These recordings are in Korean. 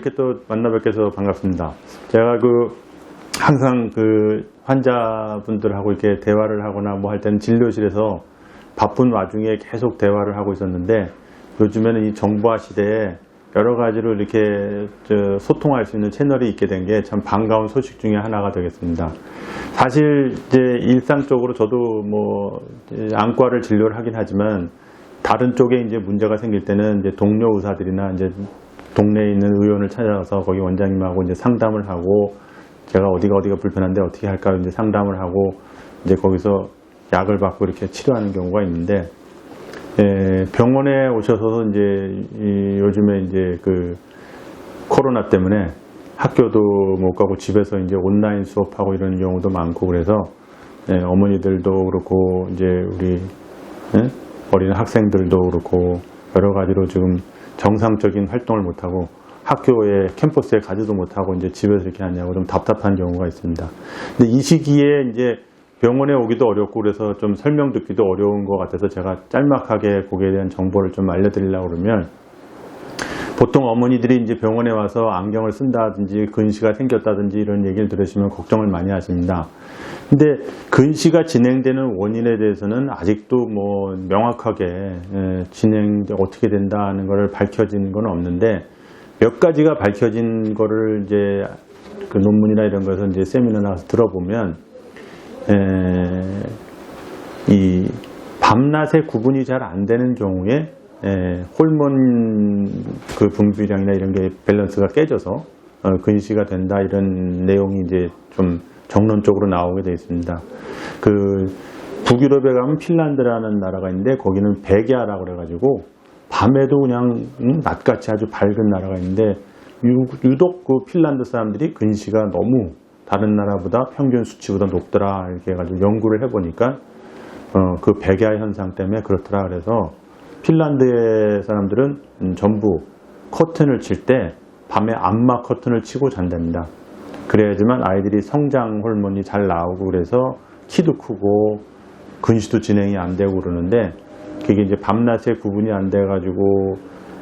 이렇게 또 만나 뵙게서 반갑습니다. 제가 그 항상 그 환자분들하고 이렇게 대화를 하거나 뭐 할 때는 진료실에서 바쁜 와중에 계속 대화를 하고 있었는데 요즘에는 이 정보화 시대에 여러 가지로 이렇게 저 소통할 수 있는 채널이 있게 된 게 참 반가운 소식 중에 하나가 되겠습니다. 사실 이제 일상적으로 저도 뭐 안과를 진료를 하긴 하지만 다른 쪽에 이제 문제가 생길 때는 이제 동료 의사들이나 이제 동네에 있는 의원을 찾아가서 거기 원장님하고 이제 상담을 하고 제가 어디가 어디가 불편한데 어떻게 할까 이제 상담을 하고 이제 거기서 약을 받고 이렇게 치료하는 경우가 있는데 예, 병원에 오셔서 이제 이 요즘에 이제 그 코로나 때문에 학교도 못 가고 집에서 이제 온라인 수업하고 이런 경우도 많고 그래서 예, 어머니들도 그렇고 이제 우리 예? 어린 학생들도 그렇고 여러 가지로 지금 정상적인 활동을 못 하고 학교에 캠퍼스에 가지도 못하고 이제 집에서 이렇게 하냐고 좀 답답한 경우가 있습니다. 근데 이 시기에 이제 병원에 오기도 어렵고 그래서 좀 설명 듣기도 어려운 것 같아서 제가 짤막하게 거기에 대한 정보를 좀 알려드리려고 그러면 보통 어머니들이 이제 병원에 와서 안경을 쓴다든지 근시가 생겼다든지 이런 얘기를 들으시면 걱정을 많이 하십니다. 근데 근시가 진행되는 원인에 대해서는 아직도 뭐 명확하게 예, 진행 어떻게 된다는 것을 밝혀진 건 없는데 몇 가지가 밝혀진 거를 이제 그 논문이나 이런 것에서 이제 세미나 나가서 들어보면 에, 이 밤낮의 구분이 잘 안 되는 경우에 에, 호르몬 그 분비량이나 이런 게 밸런스가 깨져서 어, 근시가 된다 이런 내용이 이제 좀 정론적으로 나오게 되어 있습니다. 그 북유럽에 가면 핀란드라는 나라가 있는데 거기는 백야라고 그래가지고 밤에도 그냥 음, 낮같이 아주 밝은 나라가 있는데 유- 유독 그 핀란드 사람들이 근시가 너무 다른 나라보다 평균 수치보다 높더라 이렇게 해가지고 연구를 해보니까 어, 그 백야 현상 때문에 그렇더라 그래서 핀란드의 사람들은 음, 전부 커튼을 칠 때 밤에 암막 커튼을 치고 잔답니다. 그래야지만 아이들이 성장 호르몬이 잘 나오고 그래서 키도 크고 근시도 진행이 안 되고 그러는데 그게 이제 밤낮에 구분이 안 돼가지고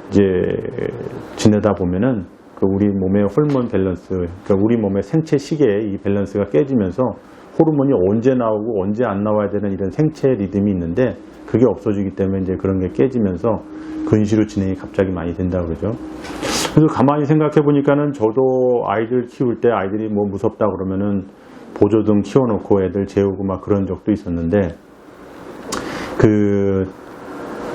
이제 지내다 보면은 그 우리 몸의 호르몬 밸런스, 그러니까 우리 몸의 생체 시계의 이 밸런스가 깨지면서 호르몬이 언제 나오고 언제 안 나와야 되는 이런 생체 리듬이 있는데 그게 없어지기 때문에 이제 그런 게 깨지면서 근시로 진행이 갑자기 많이 된다 그러죠. 그래서 가만히 생각해 보니까는 저도 아이들 키울 때 아이들이 뭐 무섭다 그러면은 보조등 키워놓고 애들 재우고 막 그런 적도 있었는데 그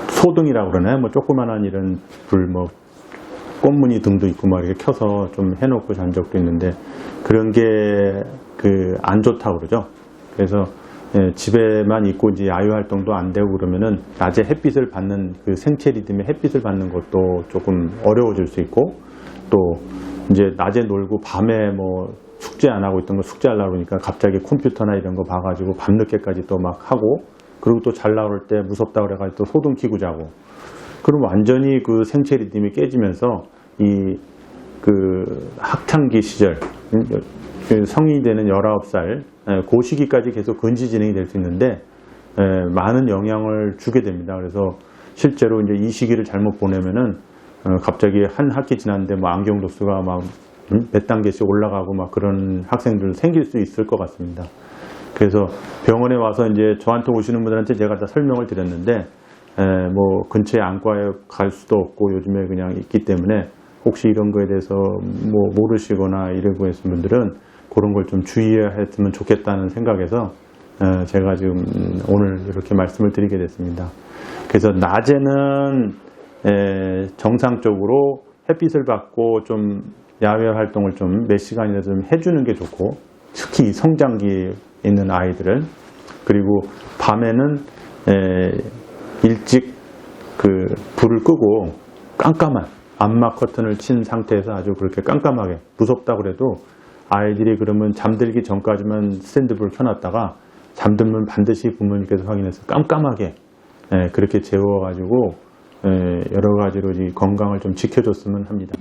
소등이라고 그러나요? 뭐 조그만한 이런 불 뭐 꽃무늬 등도 있고 막 이렇게 켜서 좀 해놓고 잔 적도 있는데 그런 게 그 안 좋다고 그러죠. 그래서 예, 집에만 있고 이제 야유 활동도 안 되고 그러면은 낮에 햇빛을 받는 그 생체 리듬의 햇빛을 받는 것도 조금 어려워질 수 있고 또 이제 낮에 놀고 밤에 뭐 숙제 안 하고 있던 거 숙제하려고 그러니까 갑자기 컴퓨터나 이런 거 봐가지고 밤늦게까지 또 막 하고 그리고 또 잘 나올 때 무섭다 그래가지고 또 소등 키고 자고. 그럼 완전히 그 생체 리듬이 깨지면서 이 그 학창기 시절 음, 그 성인이 되는 19살 예, 그 시기까지 계속 근시 진행이 될 수 있는데 에, 많은 영향을 주게 됩니다. 그래서 실제로 이제 이 시기를 잘못 보내면은 어, 갑자기 한 학기 지났는데 뭐 안경 도수가 막 몇 단계씩 올라가고 막 그런 학생들 생길 수 있을 것 같습니다. 그래서 병원에 와서 이제 저한테 오시는 분들한테 제가 다 설명을 드렸는데 에, 뭐 근처에 안과에 갈 수도 없고 요즘에 그냥 있기 때문에 혹시 이런 거에 대해서 뭐 모르시거나 이러고 계신 분들은 그런 걸 좀 주의했으면 좋겠다는 생각에서 에, 제가 지금 오늘 이렇게 말씀을 드리게 됐습니다. 그래서 낮에는 에, 정상적으로 햇빛을 받고 좀 야외 활동을 좀 몇 시간이라도 좀 해주는 게 좋고 특히 성장기에 있는 아이들은 그리고 밤에는 에, 일찍 그 불을 끄고 깜깜한 암막 커튼을 친 상태에서 아주 그렇게 깜깜하게 무섭다 그래도 아이들이 그러면 잠들기 전까지만 스탠드불 켜놨다가 잠들면 반드시 부모님께서 확인해서 깜깜하게 예, 그렇게 재워가지고 예, 여러 가지로 이 건강을 좀 지켜줬으면 합니다.